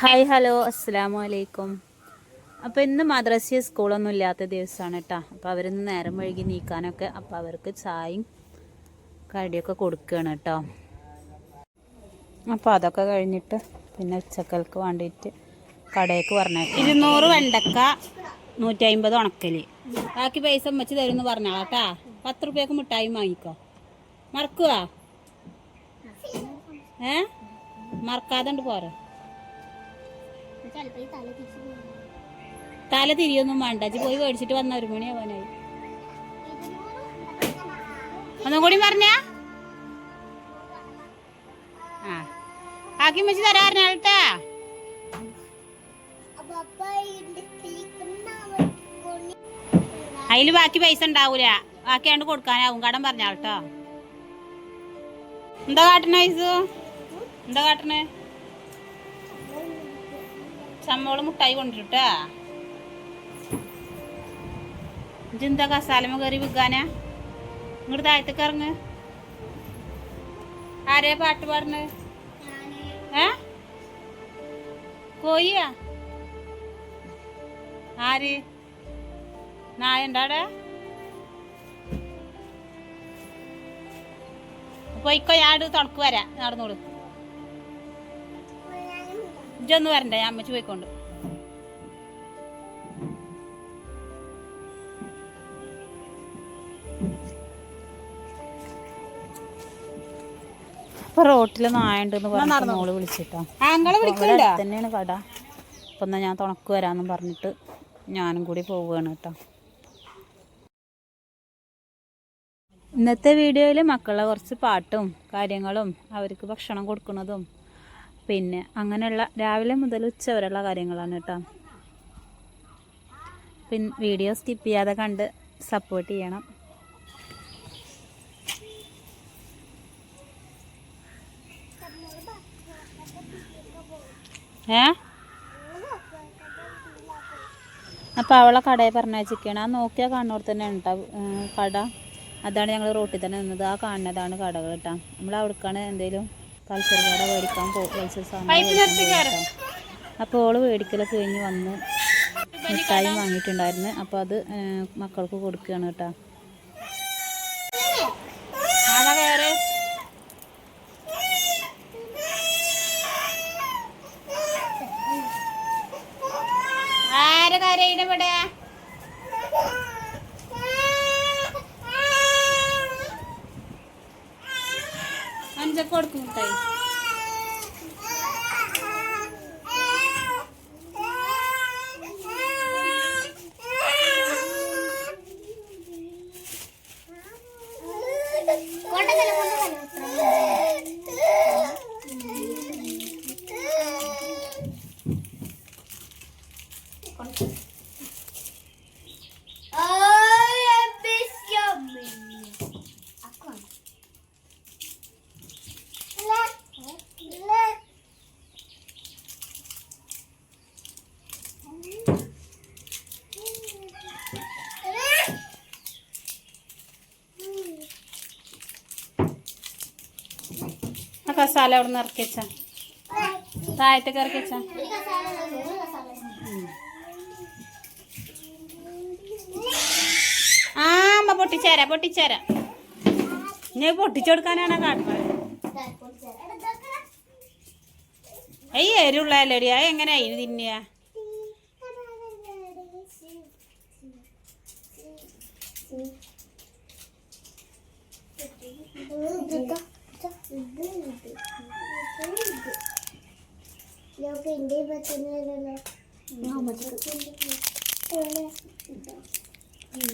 Hi hello അസ്സാം വലൈക്കും അപ്പോൾ ഇന്ന് മദ്രസ സ്കൂളൊന്നും ഇല്ലാത്ത ദിവസമാണ് കേട്ടോ അപ്പോൾ അവരിന്ന് നേരം വഴുകി നീക്കാനൊക്കെ അപ്പോൾ അവർക്ക് ചായയും കടിയൊക്കെ കൊടുക്കുകയാണ് കേട്ടോ അപ്പോൾ അതൊക്കെ കഴിഞ്ഞിട്ട് പിന്നെ ഉച്ചക്കൽക്ക് വേണ്ടിയിട്ട് കടയിലേക്ക് പറഞ്ഞേക്കാം ഇരുന്നൂറ് വെണ്ടക്ക നൂറ്റി അമ്പത് ഉണക്കൽ. ബാക്കി പൈസ വെച്ച് തരുമെന്ന് കേട്ടാ പത്ത് റുപ്യക്ക് മിഠായി വാങ്ങിക്കോ. മറക്കുക ഏ? മറക്കാതെ പോരെ. തല തിരിയൊന്നും വേണ്ട. അജി പോയി മേടിച്ചിട്ട് വന്ന ഒരു മണിയാവാനായി ഒന്നും കൂടി പറഞ്ഞ? ആ. ആക്കി വെച്ച് തരാറിനാട്ടാ അതിൽ ബാക്കി പൈസ ഉണ്ടാവൂല. ബാക്കിയാണ്ട് കൊടുക്കാനാവും. കടം പറഞ്ഞാട്ടോ എന്താ കാട്ടണ പൈസ എന്താ കാട്ടണേ? ചമ്മോൾ മുട്ടായി കൊണ്ടിട്ടാ ഇതെന്താ കസാലമ കയറി വിൽക്കാനാ? ഇങ്ങോട്ട് താഴത്തേക്ക് ഇറങ്ങ്. ആരെയാ പാട്ട് പാടുന്നത്? ഏ? കോയിയാ? ആര്? നായ ഉണ്ടാടെ പോയിക്കോ ഞാട് തുണക്ക് വരാം. നടന്നോളൂ. ഇജൊന്ന് വരണ്ട ഞാൻ അമ്മച്ചു പോയിക്കൊണ്ട്. റോട്ടിൽ റോട്ടിൽ നായുണ്ടെന്ന് പറഞ്ഞിട്ട് മോൾ വിളിച്ചിട്ടാ. തന്നെയാണ് കട. അപ്പൊ എന്നാ ഞാൻ തുണക്ക് വരാന്ന് പറഞ്ഞിട്ട് ഞാനും കൂടി പോവുകയാണ് കേട്ടോ ഇന്നത്തെ വീഡിയോയിൽ മക്കളെ കുറച്ച് പാട്ടും കാര്യങ്ങളും അവർക്ക് ഭക്ഷണം കൊടുക്കുന്നതും പിന്നെ അങ്ങനെയുള്ള രാവിലെ മുതൽ ഉച്ച വരെയുള്ള കാര്യങ്ങളാണ് കേട്ടോ. പിന്നെ വീഡിയോ സ്കിപ്പ് ചെയ്യാതെ കണ്ട് സപ്പോർട്ട് ചെയ്യണം. ഏ? അപ്പോൾ അവളെ കടയിൽ പറഞ്ഞയച്ചിരിക്കുകയാണ് ആ നോക്കിയാൽ കാണുന്നവർ തന്നെ കേട്ടോ കട. അതാണ് ഞങ്ങൾ റോട്ടിൽ തന്നെ നിന്നത്. ആ കാണുന്നതാണ് കടകൾ കേട്ടോ നമ്മൾ അവിടേക്കാണ് എന്തെങ്കിലും പൾസർ കട മേടിക്കാൻ സാധനം അപ്പോൾ ഓൾ മേടിക്കലൊക്കെ കഴിഞ്ഞ് വന്ന് മിഠായി വാങ്ങിയിട്ടുണ്ടായിരുന്നു. അപ്പോൾ അത് മക്കൾക്ക് കൊടുക്കുകയാണ് കേട്ടോ ആളെ കയറ് ആരെ കരയിട ഇവിടെ അഞ്ചൊക്കെ കൊടുക്കും മുട്ടായി ആ കസാല അവിടെ നിന്ന് ഇറക്കി താഴത്തേക്ക് ഇറക്കി ആ അമ്മ പൊട്ടിച്ചേരാ പൊട്ടിച്ചേരാ. ഞാൻ പൊട്ടിച്ചെടുക്കാനാണ് കാട്ടുന്നത് അയ്യ എരുള്ളല്ലേടി ആ എങ്ങനെ അതിന് തിന്നുക? Lo quindi va a tenere la... No, ma ti... Quella...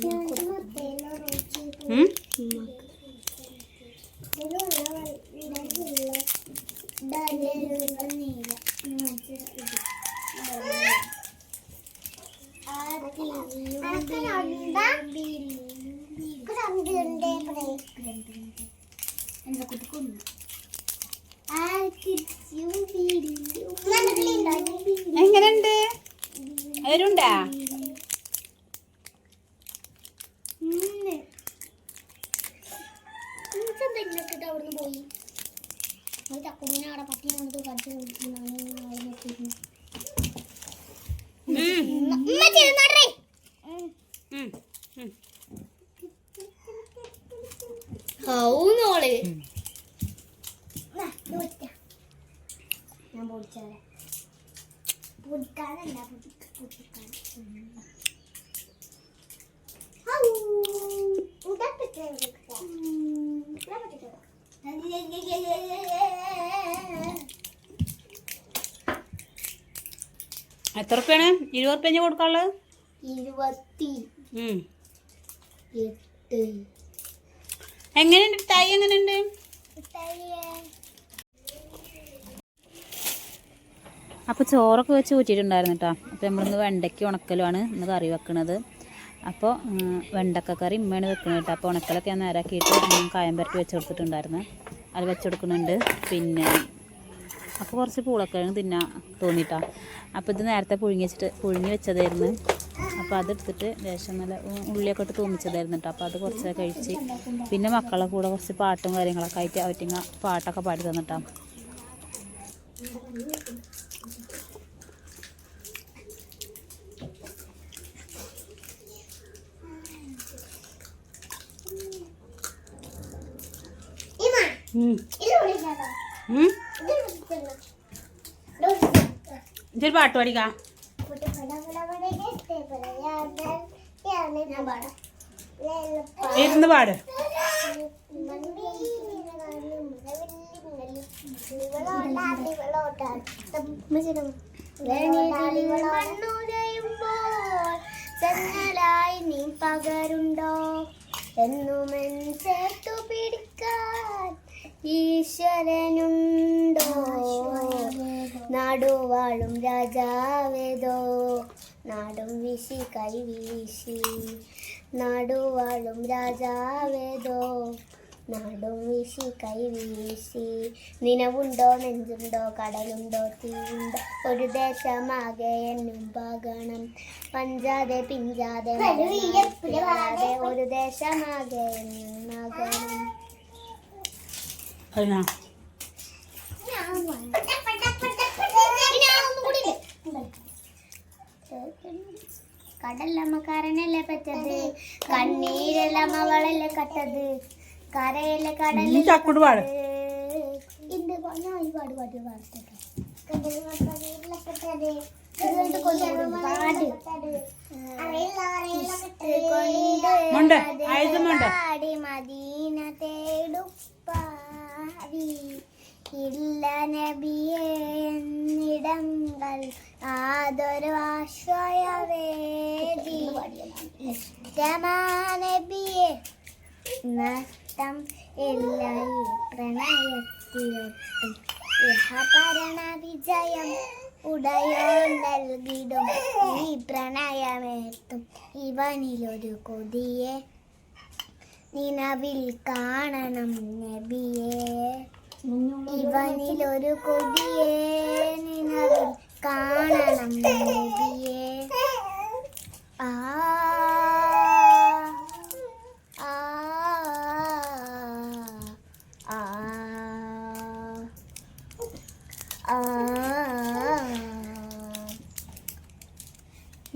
Non te lo riciclo. Mm? Hadi ഇരുപത് റുപ്യ കൊടുക്കാനുള്ളത്? ഇരുപത്തി. എട്ട്. എങ്ങനെയുണ്ട്? തൈ എങ്ങനെയുണ്ട്? അപ്പോൾ ചോറൊക്കെ വെച്ച് ഊറ്റിയിട്ടുണ്ടായിരുന്നു കേട്ടോ അപ്പോൾ നമ്മളിന്ന് വെണ്ടയ്ക്ക് ഉണക്കലുമാണ് ഇന്ന് കറി വെക്കണത്. അപ്പോൾ വെണ്ടക്ക കറി ഉമ്മയാണ് വെക്കുന്നത് കേട്ടോ അപ്പോൾ ഉണക്കലൊക്കെ ഞാൻ നേരാക്കിയിട്ട് കായം പരട്ടി വെച്ച് കൊടുത്തിട്ടുണ്ടായിരുന്നു. അത് വെച്ച് കൊടുക്കുന്നുണ്ട്. പിന്നെ അപ്പോൾ കുറച്ച് പൂളക്കിഴങ്ങ് തിന്നാൻ തോന്നിട്ടാ. അപ്പോൾ ഇത് നേരത്തെ പുഴുങ്ങി വെച്ചിട്ട് പുഴുങ്ങി വെച്ചതായിരുന്നു. അപ്പോൾ അതെടുത്തിട്ട് ലേശം നല്ല ഉള്ളിയൊക്കെ ഇട്ട് തൂമിച്ചതായിരുന്നു കേട്ടോ അപ്പോൾ അത് കുറച്ച് കഴിച്ച് പിന്നെ മക്കളെ കൂടെ കുറച്ച് പാട്ടും കാര്യങ്ങളൊക്കെ ആയിട്ട് അവറ്റിങ്ങ പാട്ടൊക്കെ പാടി തന്നിട്ടാ. ഉം. ഇതൊരു പാട്ട് പാടിക്കാം. ഇരുന്ന് പാട്. ചെന്നലായി നീ പകരുണ്ടോ? എന്നുമെൻ ചേർത്തു പിടിക്കാൻ ഈശ്വരനുണ്ടോ? നാടുവാഴും രാജാവേദോ നാടും വീശി കൈവീശി നാടുവാഴും രാജാവേദോ നാടും വീശി കൈവീശി നിലവുണ്ടോ നെഞ്ചുണ്ടോ കടലുണ്ടോ തീയുണ്ടോ? ഒരു ദേശമാകെ എന്നും പകണം. പഞ്ചാതെ പിഞ്ചാതെ ഒരു ദേശമാകെ എന്നും കടലമ്മക്കാരനല്ലേ പറ്റത്? കണ്ണീരെല്ലാം അവളല്ലേ കട്ടത്? കരയിലെ നീ കടലിൽ ചക്കുട് പാട് ഞാൻ പാട്ട് കൊണ്ടുപോകും പാട്. മുണ്ട്, ആയുധം മുണ്ട്. പാടി മദീന ഇല്ല നബിയെ എന്നിടങ്ങൾ ആതൊരു ആശ്രയവേദി ഇഷ്ടമാ നബിയെ നഷ്ടം ഇല്ല ഈ പ്രണയത്തിലൊട്ടും ഇഹപരണ വിജയം ഉടയോ നൽകിടും. ഈ പ്രണയമേത്തും ഇവനിലൊരു കൊതിയെ. നിലവിൽ കാണണം നബിയെ. ഇവനിലൊരു കൊതിയെ നിനവിൽ കാണണം നബിയെ ആ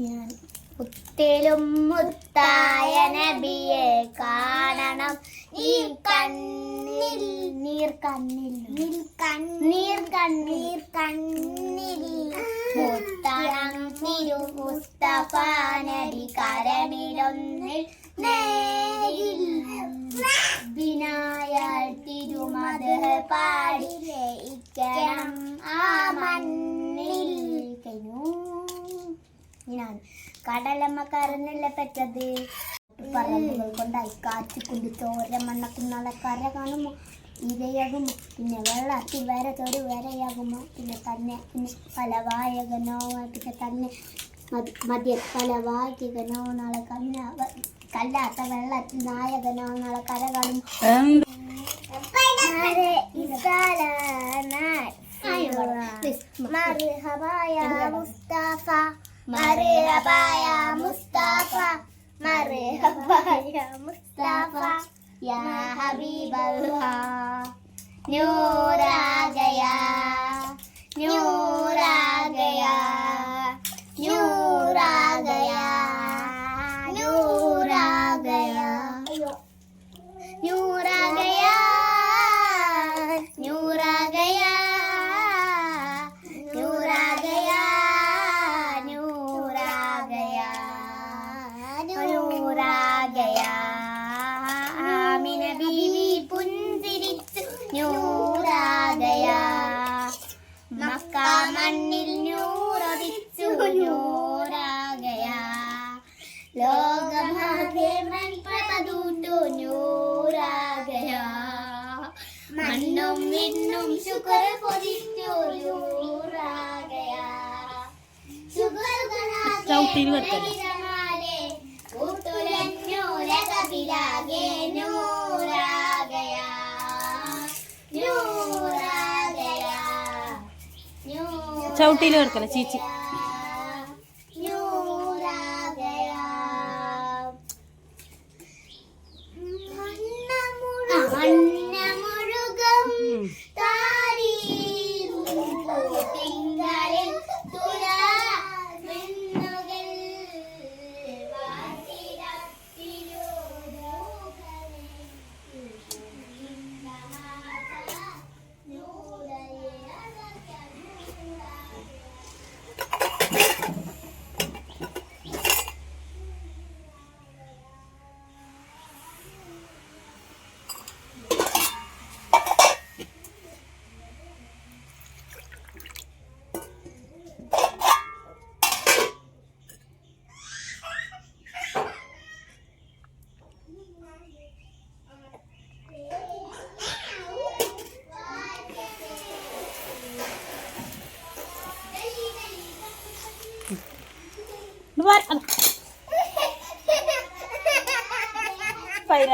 ഞാൻ മുത്തേലും മുത്തായ നബിയെ കാണണം ഈ കണ്ണിൽ നീർ കണ്ണിൽ കണ്ണീർ കണ്ണീർ കണ്ണിൽ മുത്തണം തിരു മുസ്തഫ നബി കരമിലൊന്നിൽ നേരിൽ. വിനായാൽ തിരുമത് പാടി ലയിക്കണം ആ മണ്ണിൽ. കഴിഞ്ഞു ഞാൻ കടലമ്മക്കാരനല്ല പറ്റത്? പറമ്പുകൾ കൊണ്ടായി കാറ്റിക്കൊണ്ട് ചോര മണ്ണക്കുന്നാളെ കര കാണുമോ? ഇരയാകുമോ പിന്നെ വെള്ളത്തിൽ വേറെ തൊരു വരയാകുമോ പിന്നെ തന്നെ ഫലവായകനോ പിന്നെ തന്നെ മദ്യ ഫലവായകനോ നാളെ കന്ന കല്ലാത്ത വെള്ളത്തിൽ നായകനോ നാളെ കര Mustafa. Mustafa. Mare ya habiballah nuraja ya nur മണ്ണും ചവിട്ടിയിൽ കിടക്കല ചീച്ചി?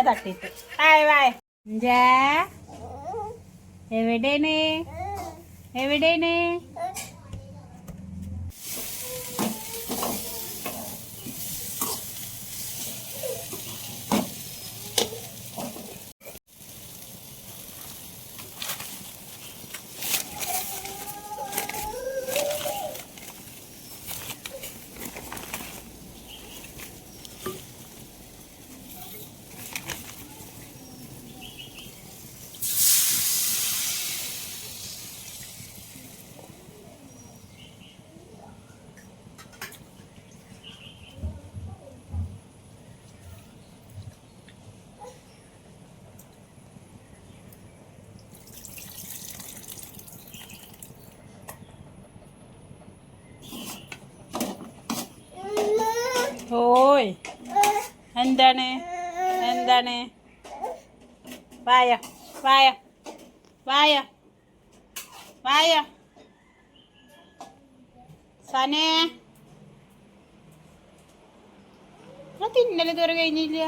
തട്ടിട്ട് വായ വായ ജാ എവിടെയാണ് എവിടെയാണ് ഓയ് എന്താണ്? എന്താണ്? വായ വായ വായ വായ. സനേ. ആ തിന്നൽ ഇതുവരെ കഴിഞ്ഞില്ല.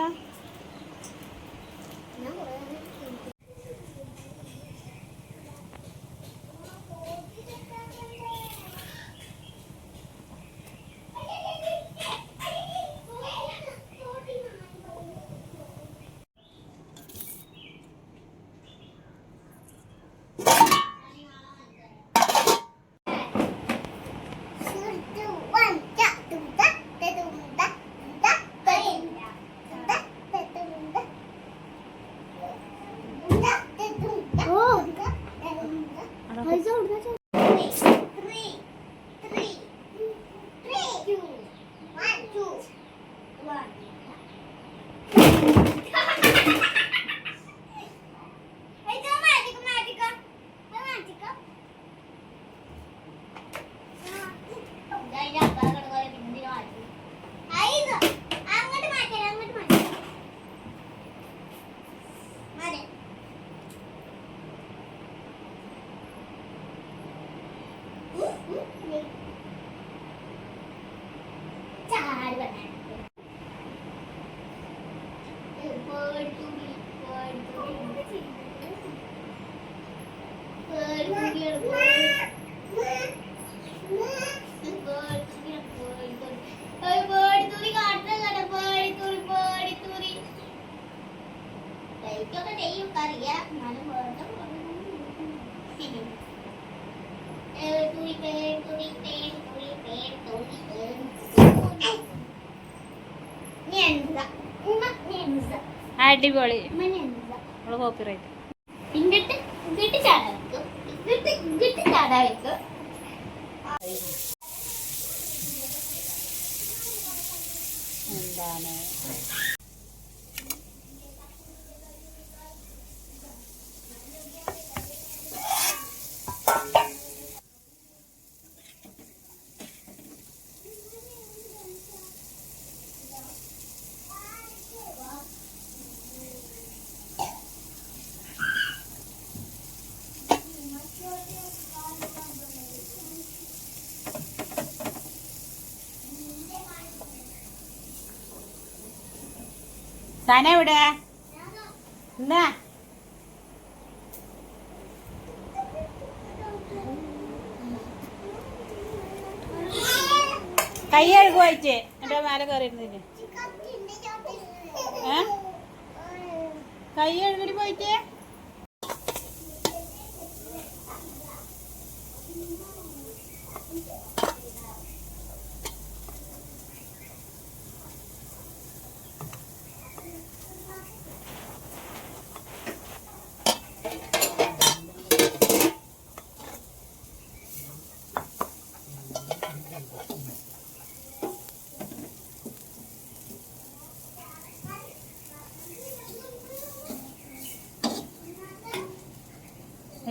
ಸುತ್ತ അറിയാം എന്നാലും വേണ്ട തുണി പേർ തുണി പേർ തുണി പേർ തുണി പേർ ഞെന്ത ഉമ്മ ഞെന്ത അടിപൊളി നമ്മൾ കോപ്പിറൈറ്റ് ഇങ്ങോട്ട് ഇങ്ങോട്ട് ചാടാൻ വെക്കും ഇങ്ങോട്ട് ഇങ്ങോട്ട് വെക്കും എന്താണ്? സന എവിടെ? എന്നാ കൈ എന്റെ മേലെ കയറിയിരുന്നില്ലേ? ഏ? കൈ കഴുകി പോയിട്ടേ?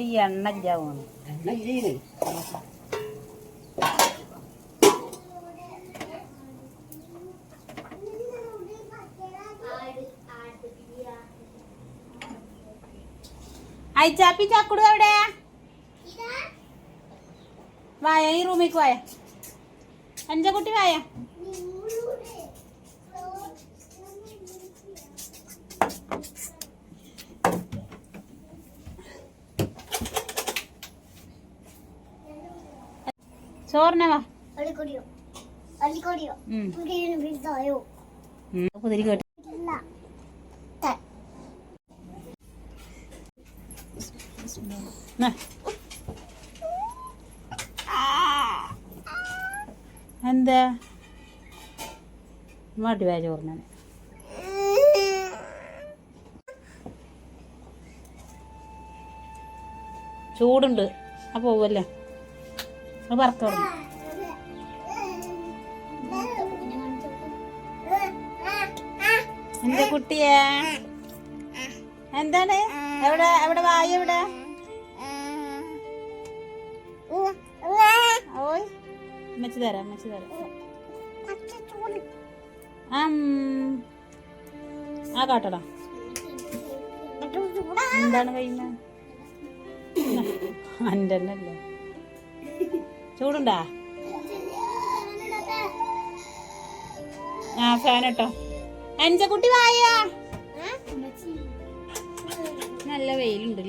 ഈ എണ്ണ ഇല്ലാവുന്നു അയച്ചാപ്പി ചക്കുടു എവിടെ വായ ഈ റൂമിലേക്ക് വായ അഞ്ചക്കുട്ടി വായ. ചോറിനെ വാ. അടിക്കൊടിയോ അടിക്കൊടിയോ ഉം. പുതിയ വിരുദ്ധയോ ഉം, കുതിരി കേട്ടു. ഇല്ല. ന്നാ. എന്താ? മാട്ടി വായ ചോറിനാണ് ചൂടുണ്ട്. ആ പോവല്ലേ? അത് പറത്തു തുടങ്ങി എന്താ കുട്ടിയെ? എന്താണ്? എവിടെ എവിടെ വായ എവിടെ? ഓയ്. അമ്മച്ചി തരാം അമ്മച്ചി തരാം. ആം. കാട്ടടാ. എന്താണ് കഴിയുന്നത് എന്റെ തന്നെ അല്ലേ ചൂടുണ്ടാ? ആ ഫാൻ കേട്ടോ അഞ്ചക്കുട്ടി വായ നല്ല വെയിലുണ്ട്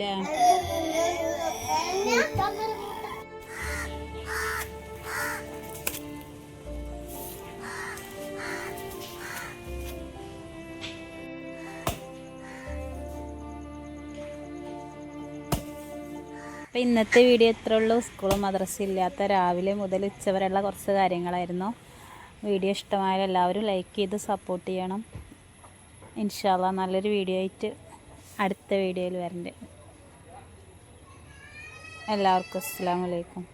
അപ്പോൾ ഇന്നത്തെ വീഡിയോ ഇത്രേ ഉള്ളൂ. സ്കൂളും മദ്രസ ഇല്ലാത്ത രാവിലെ മുതൽ ഉച്ചവരെയുള്ള കുറച്ച് കാര്യങ്ങളായിരുന്നു. വീഡിയോ ഇഷ്ടമായാലും എല്ലാവരും ലൈക്ക് ചെയ്ത് സപ്പോർട്ട് ചെയ്യണം. ഇൻഷാല്ല നല്ലൊരു വീഡിയോ ആയിട്ട് അടുത്ത വീഡിയോയിൽ വരണ്ട്. എല്ലാവർക്കും അസ്സാം വലൈക്കും